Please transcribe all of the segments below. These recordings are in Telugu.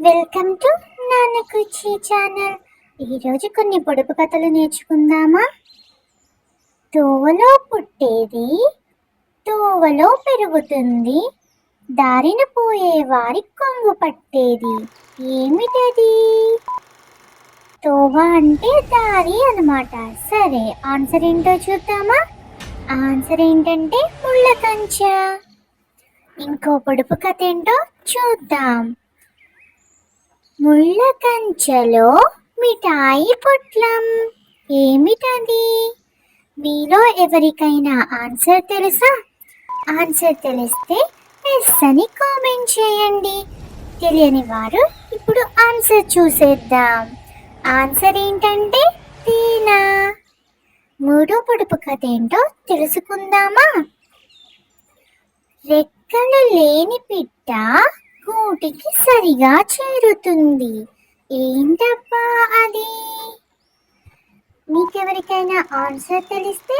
వెల్కమ్ టు నాన్న కుర్చీ ఛానల్. ఈరోజు కొన్ని పొడుపు కథలు నేర్చుకుందామా? తోవలో పుట్టేది తోవలో పెరుగుతుంది దారిన పోయే వారి కొంగు పట్టేది. ఏమిటది? తోవ అంటే దారి అన్నమాట. సరే ఆన్సర్ ఏంటో చూద్దామా? ఆన్సర్ ఏంటంటే ముళ్ళ కంచ. ఇంకో పొడుపు కథ ఏంటో చూద్దాం. ముళ్ళ కంచెలో మిఠాయి పొట్లం. ఏమిటది? మీలో ఎవరికైనా ఆన్సర్ తెలుసా? ఆన్సర్ తెలిస్తే ఎస్ అని కామెంట్ చేయండి. తెలియని వారు ఇప్పుడు ఆన్సర్ చూసేద్దాం. ఆన్సర్ ఏంటంటే తేనా. మూడో పొడుపు కథ ఏంటో తెలుసుకుందామా? రెక్కలు లేని పిట్ట కూటికి సరిగా చేరుతుంది. ఏంటబ్బా అది? మీకెవరికైనా ఆన్సర్ తెలిస్తే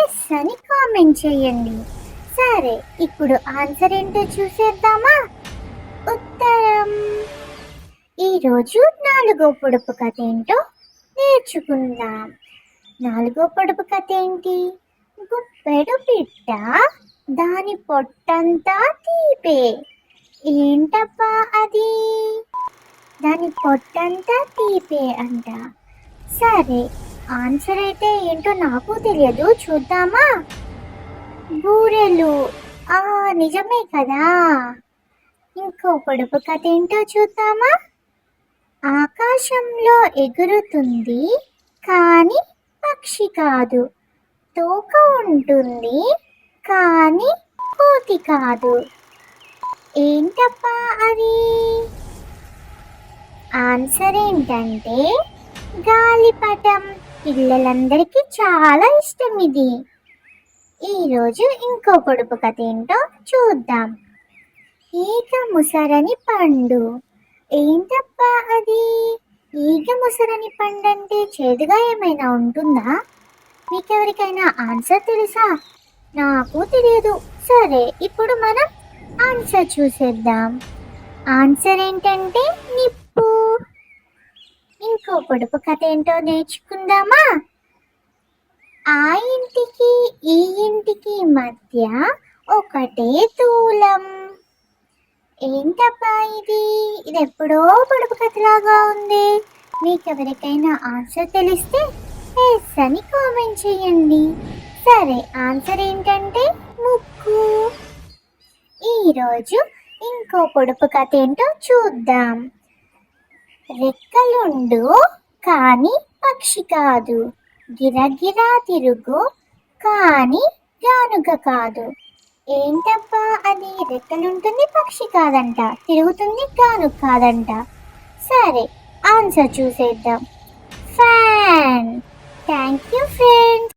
ఎస్ అని కామెంట్ చేయండి. సరే ఇప్పుడు ఆన్సర్ ఏంటో చూసేద్దామా? ఉత్తరం. ఈరోజు నాలుగో పొడుపు కథ ఏంటో నేర్చుకుందాం. నాలుగో పొడుపు కథ ఏంటి? గుప్పెడు పిట్ట దాని పొట్టంతా తీపే. ఏంటప్పా అది? దాని పొట్టంతా తీపే అంట. సరే ఆన్సర్ అయితే ఏంటో నాకు తెలియదు. చూద్దామా? బూరెలు. ఆ నిజమే కదా. ఇంకో పొడుపు కథ ఏంటో చూద్దామా? ఆకాశంలో ఎగురుతుంది కానీ పక్షి కాదు. తోక ఉంటుంది కానీ కోతి కాదు. ఏంటప్పా అది? ఆన్సర్ ఏంటంటే గాలిపటం. పిల్లలందరికీ చాలా ఇష్టం ఇది. ఈరోజు ఇంకో పొడుపు కథ ఏంటో చూద్దాం. ఈగ ముసరని పండు. ఏంటప్పా అది? ఈగ ముసరని పండు అంటే చేదుగా ఏమైనా ఉంటుందా? మీకెవరికైనా ఆన్సర్ తెలుసా? నాకు తెలియదు. సరే ఇప్పుడు మనం ఆన్సర్ చూసేద్దాం. ఆన్సర్ ఏంటంటే నిప్పు. ఇంకో పొడుపు కథ ఏంటో నేర్చుకుందామా? ఆ ఇంటికి ఈ ఇంటికి మధ్య ఒకటే తూలం. ఏంటబ్బా ఇది? ఇది ఎప్పుడో పొడుపు కథలాగా ఉంది. మీకు ఎవరికైనా ఆన్సర్ తెలిస్తే ఎస్ అని కామెంట్ చేయండి. సరే ఆన్సర్ ఏంటంటే ముక్కు. ఈరోజు ఇంకో పొడుపు కథ ఏంటో చూద్దాం. రెక్కలుండు కానీ పక్షి కాదు. గిరగిరా తిరుగు కానీ గానుగ కాదు. ఏంటబ్బా అది? రెక్కలుంటుంది పక్షి కాదంట తిరుగుతుంది గానుగ కాదంట. సరే ఆన్సర్ చూసేద్దాం. ఫ్యాన్. Thank you friends.